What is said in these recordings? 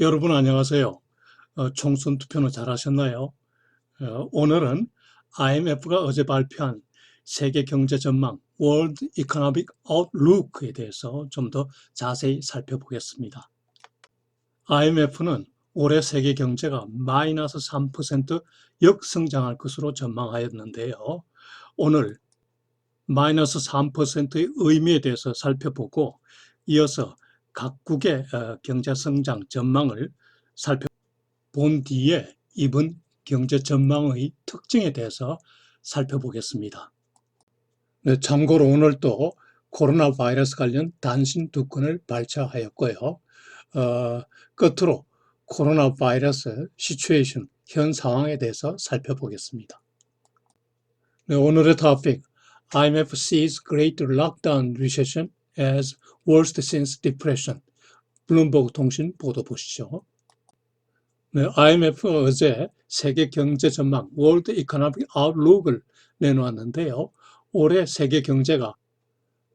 여러분 안녕하세요. 어, 총선 투표는 잘 하셨나요? 어, 오늘은 IMF가 어제 발표한 세계 경제 전망 World Economic Outlook에 대해서 좀 더 자세히 살펴보겠습니다. IMF는 올해 세계 경제가 마이너스 3% 역성장할 것으로 전망하였는데요. 오늘 마이너스 3%의 의미에 대해서 살펴보고 이어서 각국의 어, 경제 성장 전망을 살펴본 뒤에 이번 경제 전망의 특징에 대해서 살펴보겠습니다. 네, 참고로 오늘 또 코로나 바이러스 관련 단신 두 건을 발표하였고요. 어, 끝으로 코로나 바이러스 시츄에이션 현 상황에 대해서 살펴보겠습니다. 네, 오늘의 토픽 IMF sees great lockdown recession as worst since depression. 블룸버그 통신 보도 보시죠. 네, IMF가 어제 세계 경제 전망 World Economic Outlook을 내놓았는데요. 올해 세계 경제가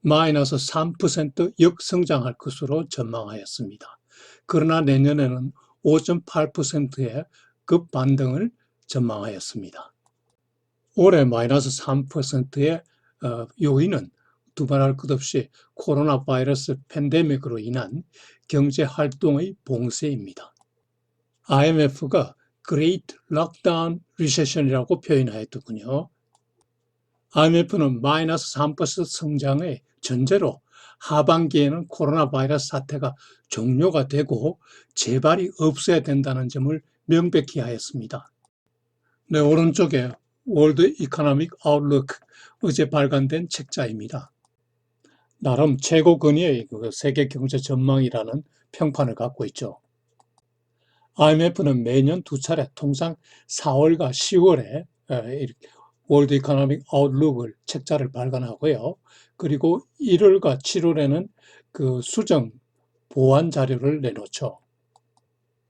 마이너스 3% 역성장할 것으로 전망하였습니다. 그러나 내년에는 5.8%의 급반등을 전망하였습니다. 올해 마이너스 3%의 어, 요인은 두말할 것 없이 코로나 바이러스 팬데믹으로 인한 경제 활동의 봉쇄입니다. IMF가 Great Lockdown Recession이라고 표현하였더군요. IMF는 마이너스 3% 성장의 전제로 하반기에는 코로나 바이러스 사태가 종료가 되고 재발이 없어야 된다는 점을 명백히 하였습니다. 네, 오른쪽에 월드 이코노믹 아웃룩 어제 발간된 책자입니다. 나름 최고 근위의 그 세계 경제 전망이라는 평판을 갖고 있죠. IMF는 매년 두 차례 통상 4월과 10월에 월드 이코노믹 아웃룩을 책자를 발간하고요. 그리고 1월과 7월에는 그 수정 보완 자료를 내놓죠.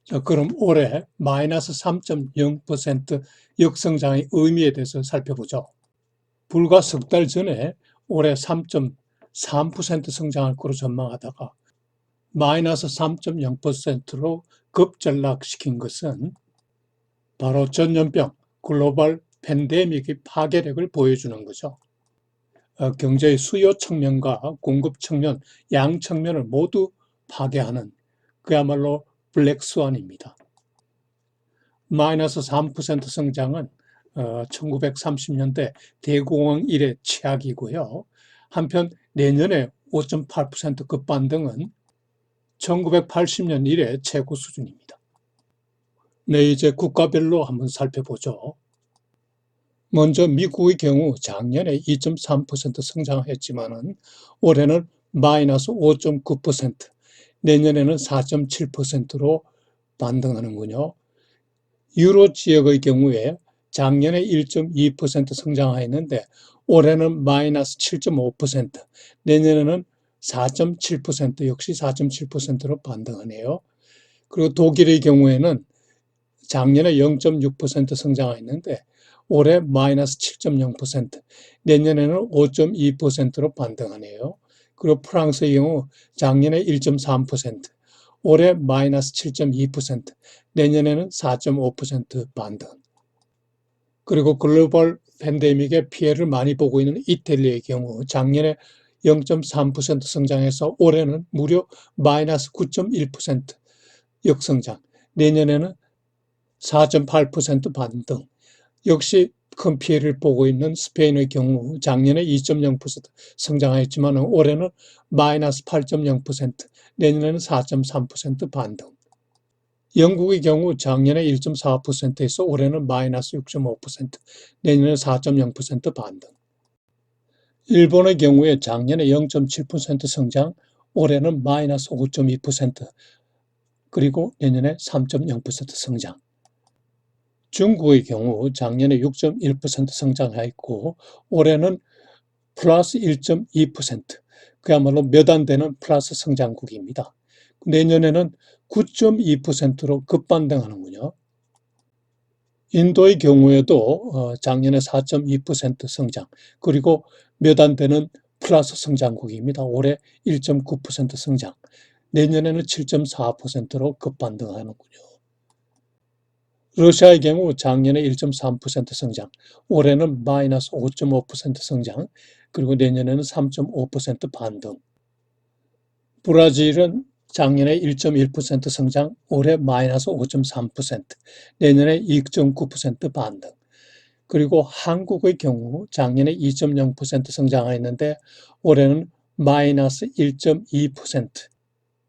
자, 그럼 올해 마이너스 3.0% 역성장의 의미에 대해서 살펴보죠. 불과 석 달 전에 올해 3.3% 성장할 거로 전망하다가 마이너스 3.0%로 급전락시킨 것은 바로 전염병 글로벌 팬데믹의 파괴력을 보여주는 거죠. 어, 경제의 수요 측면과 공급 측면, 양 측면을 모두 파괴하는 그야말로 블랙스완입니다. 마이너스 3% 성장은 어, 1930년대 대공황 이래 최악이고요. 한편 내년에 5.8% 급반등은 1980년 이래 최고 수준입니다. 네, 이제 국가별로 한번 살펴보죠. 먼저 미국의 경우 작년에 2.3% 성장했지만은 올해는 마이너스 5.9%, 내년에는 4.7%로 반등하는군요. 유로 지역의 경우에 작년에 1.2% 성장하였는데 올해는 마이너스 7.5%, 내년에는 4.7% 역시 4.7%로 반등하네요. 그리고 독일의 경우에는 작년에 0.6% 성장했는데 올해 마이너스 7.0%, 내년에는 5.2%로 반등하네요. 그리고 프랑스의 경우 작년에 1.3%, 올해 마이너스 7.2%, 내년에는 4.5% 반등. 그리고 글로벌 팬데믹의 피해를 많이 보고 있는 이탈리아의 경우 작년에 0.3% 성장해서 올해는 무려 마이너스 9.1% 역성장, 내년에는 4.8% 반등. 역시 큰 피해를 보고 있는 스페인의 경우 작년에 2.0% 성장하였지만 올해는 마이너스 8.0%, 내년에는 4.3% 반등. 영국의 경우 작년에 1.4%에서 올해는 마이너스 6.5%, 내년에 4.0% 반등. 일본의 경우에 작년에 0.7% 성장, 올해는 마이너스 5.2%, 그리고 내년에 3.0% 성장. 중국의 경우 작년에 6.1% 성장하였고 올해는 플러스 1.2% 그야말로 몇 안 되는 플러스 성장국입니다. 내년에는 9.2%로 급반등하는군요. 인도의 경우에도 어, 작년에 4.2% 성장 그리고 몇 안 되는 플러스 성장국입니다. 올해 1.9% 성장 내년에는 7.4%로 급반등하는군요. 러시아의 경우 작년에 1.3% 성장, 올해는 마이너스 5.5% 성장, 그리고 내년에는 3.5% 반등. 브라질은 작년에 1.1% 성장, 올해 마이너스 5.3%, 내년에 2.9% 반등. 그리고 한국의 경우 작년에 2.0% 성장했는데 올해는 마이너스 1.2%,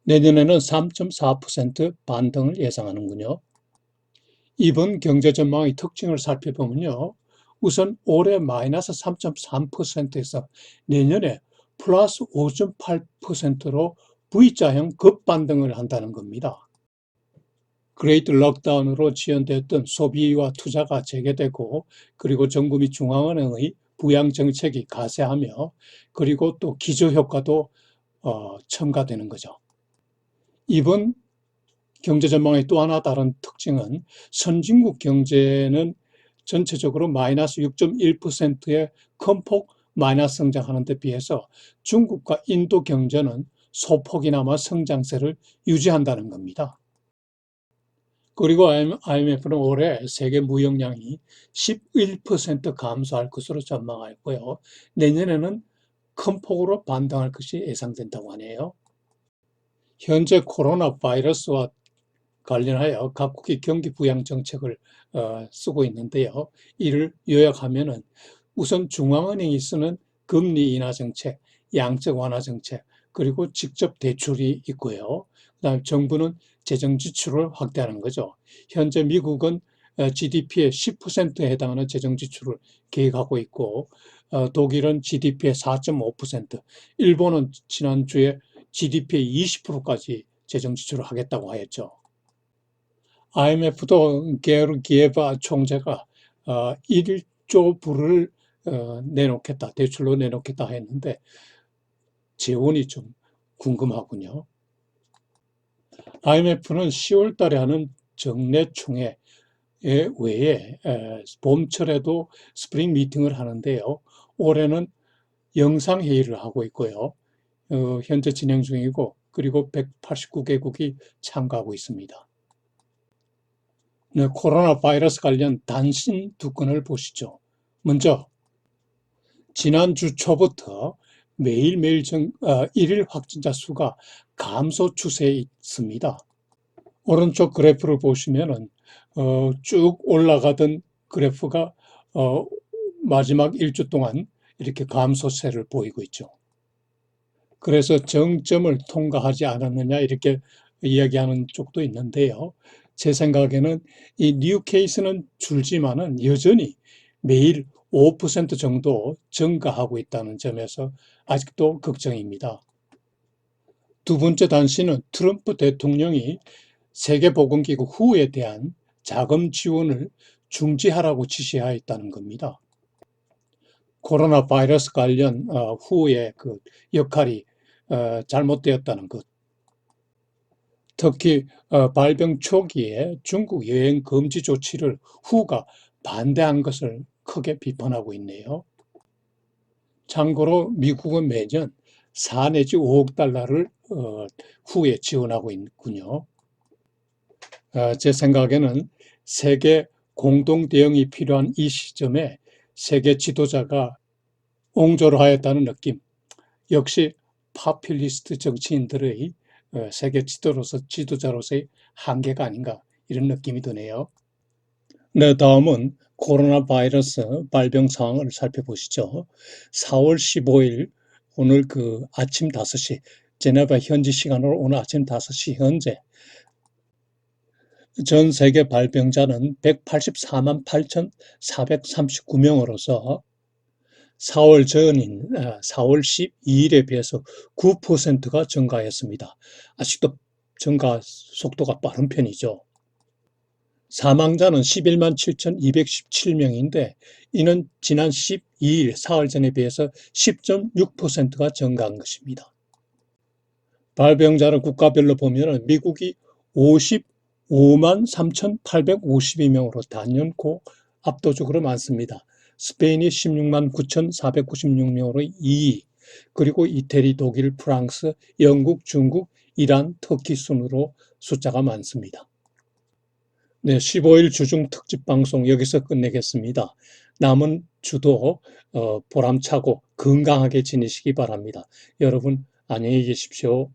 내년에는 3.4% 반등을 예상하는군요. 이번 경제 전망의 특징을 살펴보면요. 우선 올해 마이너스 3.3%에서 내년에 플러스 5.8%로 V자형 급반등을 한다는 겁니다. 그레이트 럭다운으로 지연됐던 소비와 투자가 재개되고 그리고 정부 및 중앙은행의 부양 정책이 가세하며 그리고 또 기저효과도 어, 첨가되는 거죠. 이번 경제 전망의 또 하나 다른 특징은 선진국 경제는 전체적으로 마이너스 6.1%의 큰폭 마이너스 성장하는 데 비해서 중국과 인도 경제는 소폭이나마 성장세를 유지한다는 겁니다. 그리고 IMF는 올해 세계 무역량이 11% 감소할 것으로 전망하였고요. 내년에는 큰 폭으로 반등할 것이 예상된다고 하네요. 현재 코로나 바이러스와 관련하여 각국이 경기 부양 정책을 어, 쓰고 있는데요. 이를 요약하면 은 우선 중앙은행이 쓰는 금리 인하 정책, 양적 완화 정책, 그리고 직접 대출이 있고요. 그다음에 정부는 재정 지출을 확대하는 거죠. 현재 미국은 GDP의 10%에 해당하는 재정 지출을 계획하고 있고 어, 독일은 GDP의 4.5%, 일본은 지난주에 GDP의 20%까지 재정 지출을 하겠다고 하였죠. IMF도 게르기에바 총재가 1조 어, 불을 어, 내놓겠다, 대출로 내놓겠다 했는데 재원이 좀 궁금하군요. IMF는 10월 달에 하는 정례총회 외에 봄철에도 스프링 미팅을 하는데요. 올해는 영상회의를 하고 있고요. 어, 현재 진행 중이고 그리고 189개국이 참가하고 있습니다. 네, 코로나 바이러스 관련 단신 두 건을 보시죠. 먼저 지난주 초부터 매일매일 정, 어, 일일 확진자 수가 감소 추세에 있습니다. 오른쪽 그래프를 보시면은 어, 쭉 올라가던 그래프가 어, 마지막 일주 동안 이렇게 감소세를 보이고 있죠. 그래서 정점을 통과하지 않았느냐 이렇게 이야기하는 쪽도 있는데요. 제 생각에는 이 뉴 케이스는 줄지만은 여전히 매일 5% 정도 증가하고 있다는 점에서 아직도 걱정입니다. 두 번째 단시는 트럼프 대통령이 세계보건기구 후에 대한 자금 지원을 중지하라고 지시하였다는 겁니다. 코로나 바이러스 관련 어, 후에 그 역할이 어, 잘못되었다는 것. 특히 어, 발병 초기에 중국 여행 금지 조치를 후가 반대한 것을 크게 비판하고 있네요. 참고로 미국은 매년 4 내지 5억 달러를 어, 후에 지원하고 있군요. 제 생각에는 세계 공동 대응이 필요한 이 시점에 세계 지도자가 옹졸 하였다는 느낌. 역시 파퓰리스트 정치인들의 어, 세계 지도로서 지도자로서의 한계가 아닌가 이런 느낌이 드네요. 네, 다음은 코로나 바이러스 발병 상황을 살펴보시죠. 4월 15일 오늘 그 아침 5시 제네바 현지 시간으로 오늘 아침 5시 현재 전 세계 발병자는 184만 8,439명으로서 4월 전인 4월 아, 12일에 비해서 9%가 증가했습니다. 아직도 증가 속도가 빠른 편이죠. 사망자는 11만 7,217명인데 이는 지난 12일 사흘 전에 비해서 10.6%가 증가한 것입니다. 발병자를 국가별로 보면 미국이 55만 3,852명으로 단연코 압도적으로 많습니다. 스페인이 16만 9,496명으로 2위, 그리고 이태리, 독일, 프랑스, 영국, 중국, 이란, 터키 순으로 숫자가 많습니다. 네, 15일 주중 특집 방송 여기서 끝내겠습니다. 남은 주도 어, 보람차고 건강하게 지내시기 바랍니다. 여러분 안녕히 계십시오.